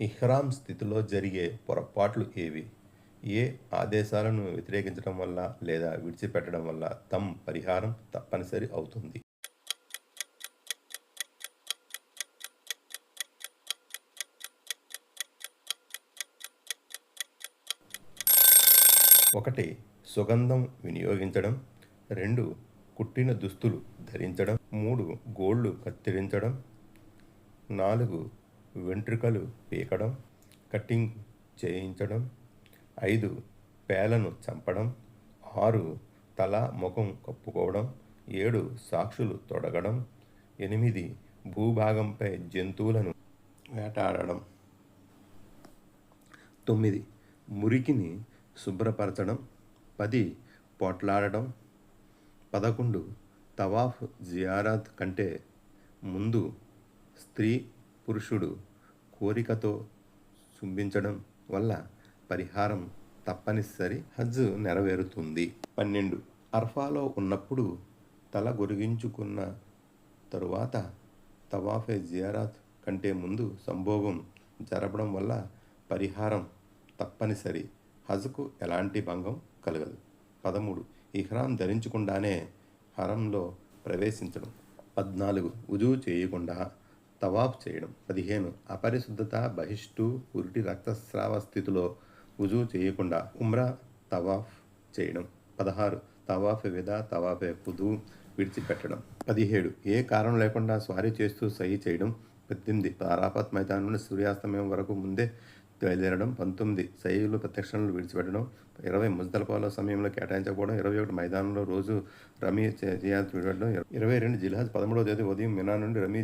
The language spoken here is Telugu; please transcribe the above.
ఇహ్రామ్ స్థితిలో జరిగే పొరపాట్లు ఏవి? ఏ ఆదేశాలను వ్యతిరేకించడం వల్ల లేదా విడిచిపెట్టడం వల్ల తమ్ పరిహారం తప్పనిసరి అవుతుంది? ఒకటి సుగంధం వినియోగించడం. రెండు కుట్టిన దుస్తులు ధరించడం. మూడు గోళ్ళు కత్తిరించడం. నాలుగు వెంట్రుకలు పీకడం కటింగ్ చేయించడం ఐదు పేలను చంపడం ఆరు తల ముఖం కప్పుకోవడం ఏడు సాక్షులు తొడగడం ఎనిమిది భూభాగంపై జంతువులను వేటాడడం. తొమ్మిది మురికిని శుభ్రపరచడం పది పోట్లాడడం పదకొండు తవాఫ్ జియారాత్ కంటే ముందు స్త్రీ పురుషుడు కోరికతో చుంబించడం వల్ల పరిహారం తప్పనిసరి హజ్ నెరవేరుతుంది. పన్నెండు. అర్ఫాలో ఉన్నప్పుడు తల గొరిగించుకున్న తరువాత తవాఫే జియారాత్ కంటే ముందు సంభోగం జరపడం వల్ల పరిహారం తప్పనిసరి. హజ్కు ఎలాంటి భంగం కలగదు. పదమూడు. ఇహ్రాం ధరించకుండానే హరంలో ప్రవేశించడం. పద్నాలుగు. ఉజూ చేయకుండా తవాఫ్ చేయడం పదిహేను అపరిశుద్ధత బహిష్టు ఉరిటి రక్తస్రావ స్థితిలో ఉజూ చేయకుండా ఉమ్రా తవాఫ్ చేయడం పదహారు తవాఫ్ విదా తవాఫే కుదు విడిచిపెట్టడం పదిహేడు ఏ కారణం లేకుండా స్వారీ చేస్తూ సహీ చేయడం పద్దెనిమిది తారాపత్ మైదానం నుండి సూర్యాస్తమయం వరకు ముందే బయలుదేరడం పంతొమ్మిది సైలు ప్రత్యక్షణలు విడిచిపెట్టడం ఇరవై ముజ్దలపాల సమయంలో కేటాయించకపోవడం ఇరవై ఒకటి మైదానంలో రోజు రమీ చేయాల్సి విడవడం ఇరవై రెండు జిల్లాస్ పదమూడవ తేదీ ఉదయం మినా నుండి రమీ